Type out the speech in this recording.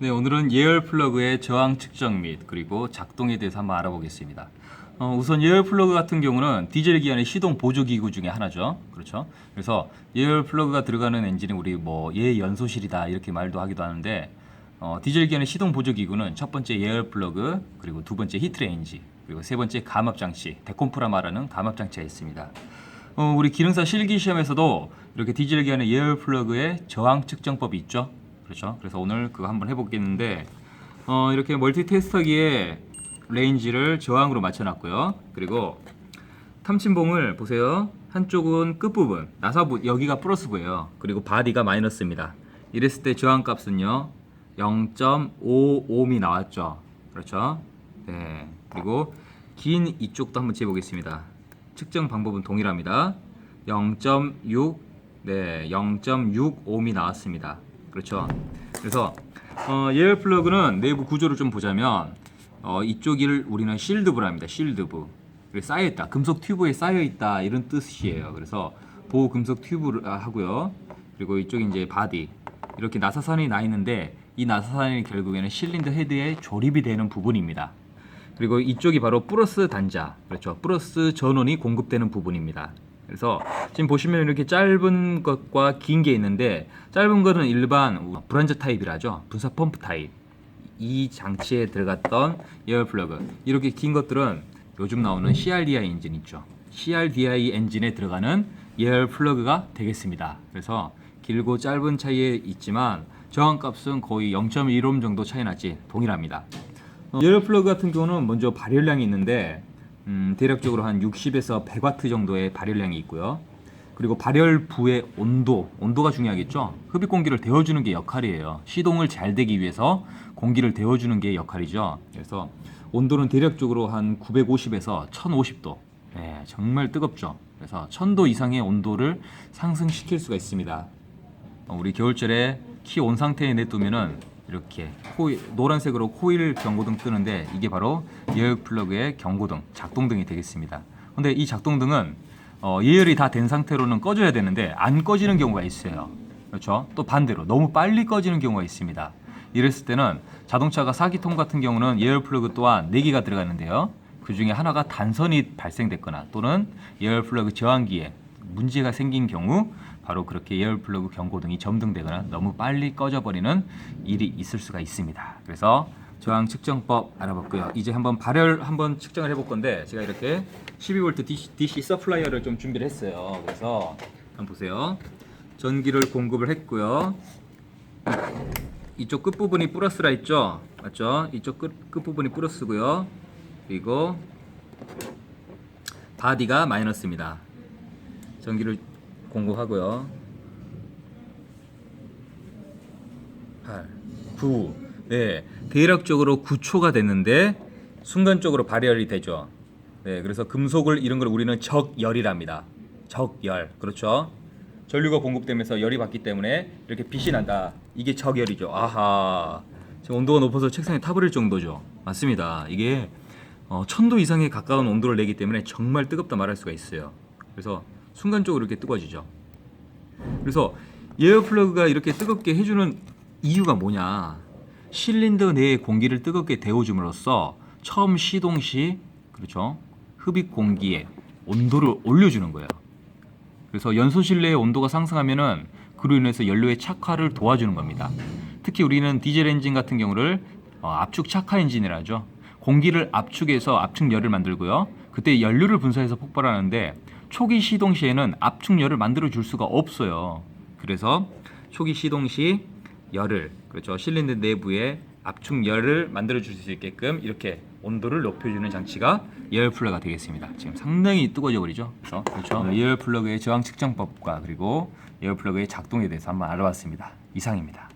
네, 오늘은 예열 플러그의 저항 측정 및 그리고 작동에 대해서 한번 알아보겠습니다. 어, 우선 예열 플러그 같은 경우는 디젤 기관의 시동 보조 기구 중에 하나죠. 그렇죠? 그래서 예열 플러그가 들어가는 엔진은 우리 뭐 예연소실이다 이렇게 말도 하기도 하는데 어, 디젤 기관의 시동 보조 기구는 첫 번째 예열 플러그 그리고 두 번째 히트레인지 그리고 세 번째 감압 장치 데콤프라 말하는 감압 장치가 있습니다. 어, 우리 기능사 실기 시험에서도 이렇게 디젤 기관의 예열 플러그의 저항 측정법이 있죠. 그렇죠. 그래서 오늘 그거 한번 해보겠는데 어, 이렇게 멀티 테스터기에 레인지를 저항으로 맞춰놨고요. 그리고 탐침봉을 보세요. 한쪽은 끝부분, 나사부 여기가 플러스고요. 그리고 바디가 마이너스입니다. 이랬을 때 저항 값은요. 0.55옴이 나왔죠. 그렇죠? 네. 그리고 긴 이쪽도 한번 재보겠습니다. 측정 방법은 동일합니다. 0.6 네, 0.6옴이 나왔습니다. 그렇죠. 그래서 어, 예열 플러그는 내부 구조를 좀 보자면 어, 이쪽을 우리는 실드부랍니다. 실드부. 그리고 쌓여 있다. 금속 튜브에 쌓여 있다 이런 뜻이에요. 그래서 보호 금속 튜브를 아, 하고요. 그리고 이쪽이 이제 바디. 이렇게 나사선이 나 있는데 이 나사선이 결국에는 실린더 헤드에 조립이 되는 부분입니다. 그리고 이쪽이 바로 플러스 단자, 그렇죠. 플러스 전원이 공급되는 부분입니다. 그래서 지금 보시면 이렇게 짧은 것과 긴 게 있는데 짧은 거는 일반 브란저 타입이라죠. 분사 펌프 타입. 이 장치에 들어갔던 에어 플러그. 이렇게 긴 것들은 요즘 나오는 CRDI 엔진 있죠. CRDI 엔진에 들어가는 에어 플러그가 되겠습니다. 그래서 길고 짧은 차이에 있지만 저항값은 거의 0.1옴 정도 차이 나지 동일합니다. 어, 에어 플러그 같은 경우는 먼저 발열량이 있는데 음, 대략적으로 한 60에서 100와트 정도의 발열량이 있고요. 그리고 발열부의 온도, 온도가 중요하겠죠. 흡입 공기를 데워주는 게 역할이에요. 시동을 잘 되기 위해서 공기를 데워주는 게 역할이죠. 그래서 온도는 대략적으로 한 950에서 1050도. 네, 정말 뜨겁죠. 그래서 1000도 이상의 온도를 상승시킬 수가 있습니다. 어, 우리 겨울철에 키 온 상태에 내두면은 이렇게 코일, 노란색으로 코일 경고등 뜨는데 이게 바로 예열 플러그의 경고등, 작동등이 되겠습니다. 근데 이 작동등은 어, 예열이 다 된 상태로는 꺼져야 되는데 안 꺼지는 경우가 있어요. 그렇죠? 또 반대로 너무 빨리 꺼지는 경우가 있습니다. 이랬을 때는 자동차가 4기통 같은 경우는 예열 플러그 또한 4개가 들어가는데요. 그 중에 하나가 단선이 발생됐거나 또는 예열 플러그 저항기에 문제가 생긴 경우 바로 그렇게 예열 플러그 경고등이 점등되거나 너무 빨리 꺼져버리는 일이 있을 수가 있습니다. 그래서 저항 측정법 알아봤고요. 이제 한번 발열 한번 측정을 해볼 건데 제가 이렇게 12V DC, DC 서플라이어를 좀 준비를 했어요. 그래서 한번 보세요. 전기를 공급을 했고요. 이쪽 끝 부분이 플러스라 있죠, 맞죠? 이쪽 끝, 끝 부분이 플러스고요. 그리고 바디가 마이너스입니다. 전기를 공급하고요. 8, 9, 네, 대략적으로 9초가 됐는데 순간적으로 발열이 되죠. 네, 그래서 금속을 이런 걸 우리는 적열이랍니다. 적열, 그렇죠? 전류가 공급되면서 열이 받기 때문에 이렇게 빛이 난다. 이게 적열이죠. 아하, 지금 온도가 높아서 책상에 타버릴 정도죠. 맞습니다. 이게 어, 천도 이상에 가까운 온도를 내기 때문에 정말 뜨겁다 말할 수가 있어요. 그래서 순간적으로 이렇게 뜨거워지죠. 그래서 에어 플러그가 이렇게 뜨겁게 해주는 이유가 뭐냐? 실린더 내에 공기를 뜨겁게 데워줌으로써 처음 시동 시 그렇죠 흡입 공기의 온도를 올려주는 거예요. 그래서 연소 실 내의 온도가 상승하면은 그로 인해서 연료의 착화를 도와주는 겁니다. 특히 우리는 디젤 엔진 같은 경우를 어, 압축 착화 엔진이라죠. 공기를 압축해서 압축열을 만들고요. 그때 연료를 분사해서 폭발하는데 초기 시동 시에는 압축열을 만들어 줄 수가 없어요. 그래서 초기 시동 시 열을 그렇죠 실린더 내부에 압축열을 만들어 줄 수 있게끔 이렇게 온도를 높여주는 장치가 에어 플러그가 되겠습니다. 지금 상당히 뜨거워져 버리죠. 그래서 그렇죠 에어 플러그의 저항 측정법과 그리고 에어 플러그의 작동에 대해서 한번 알아봤습니다. 이상입니다.